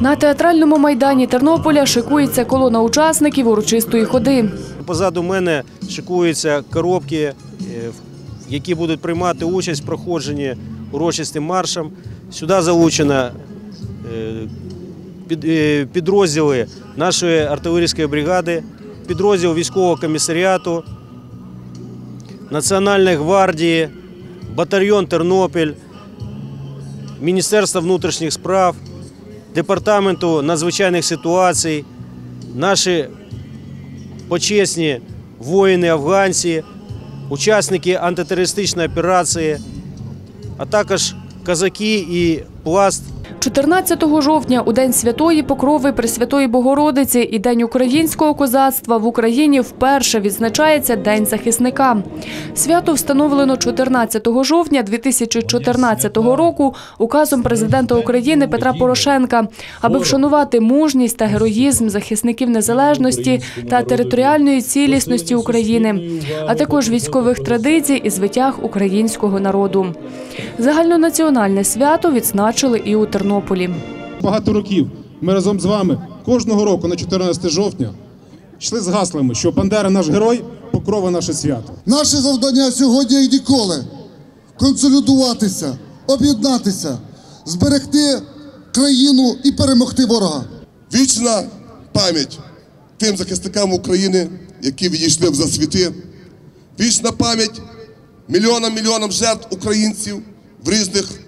На театральному майдані Тернополя шикується колона учасників урочистої ходи. Позаду мене шикуються коробки, е, які будуть приймати участь в проходженні урочистим маршем. Сюди залучено е, е, підрозділи нашої артилерійської бригади, підрозділ військового комісаріату, Національної гвардії, батальйон Тернопіль, Міністерства внутрішніх справ, Департаменту надзвичайних ситуацій, наші почесні воїни афганці, учасники антитерористичної операції, а також козаки і пласт 14 жовтня у День Святої Покрови Пресвятої Богородиці і День українського козацтва в Україні вперше відзначається День захисника. Свято встановлено 14 жовтня 2014 року указом президента України Петра Порошенка, аби вшанувати мужність та героїзм захисників незалежності та територіальної цілісності України, а також військових традицій і звитяг українського народу. Загальнонаціональне свято відзначили і у Тернополі. Багато років ми разом з вами кожного року на 14 жовтня йшли з гаслами, що Бандера наш герой, покрова наше свято. Наше завдання сьогодні і ніколи консолідуватися, об'єднатися, зберегти країну і перемогти ворога. Вічна пам'ять тим захисникам України, які відійшли в засвіти. Вічна пам'ять мільйонам мільйонам жертв українців в різних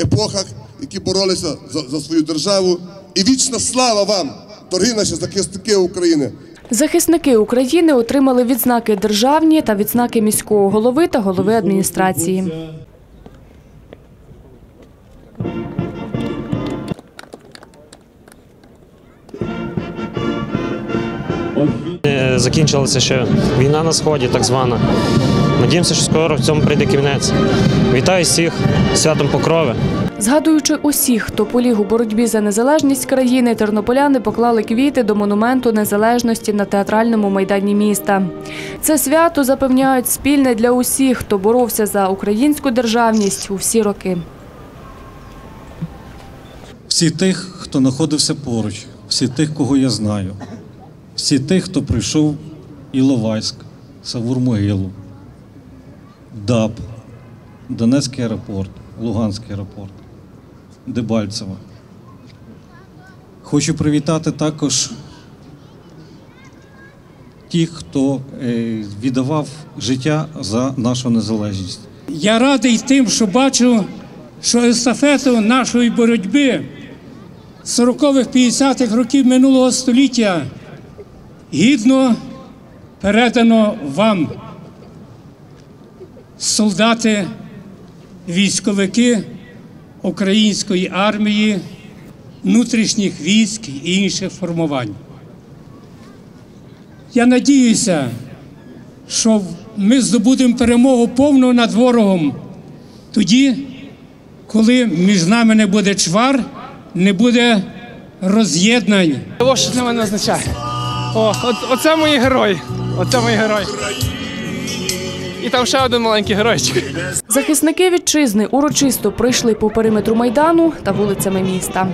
епохах, які боролися за, за свою державу. І вічна слава вам, дорогі наші захисники України. Захисники України отримали відзнаки державні та відзнаки міського голови та голови адміністрації. Закінчилася ще війна на сході, так звана. Надіємося, що скоро в цьому прийде кінець. Вітаю всіх святом Покрови. Згадуючи усіх, хто поліг у боротьбі за незалежність країни, тернополяни поклали квіти до монументу незалежності на театральному майдані міста. Це свято запевняють спільне для усіх, хто боровся за українську державність у всі роки. всі тих, хто знаходився поруч, всі тих, кого я знаю, всі тих, хто прийшов Іловайськ, Савур-Могилу, ДАП, Донецький аеропорт, Луганський аеропорт, Дебальцево. Хочу привітати також тих, хто е, віддавав життя за нашу незалежність. Я радий тим, що бачу, що естафету нашої боротьби 40-х, 50-х років минулого століття гідно передано вам, солдати, військовики української армії, внутрішніх військ і інших формувань. Я надіюся, що ми здобудемо перемогу повну над ворогом тоді, коли між нами не буде чвар, не буде роз'єднань. Що для мене означає. О, от, оце мої герої. Оце мої герої. І там ще один маленький геройчик. Захисники вітчизни урочисто прийшли по периметру майдану та вулицями міста.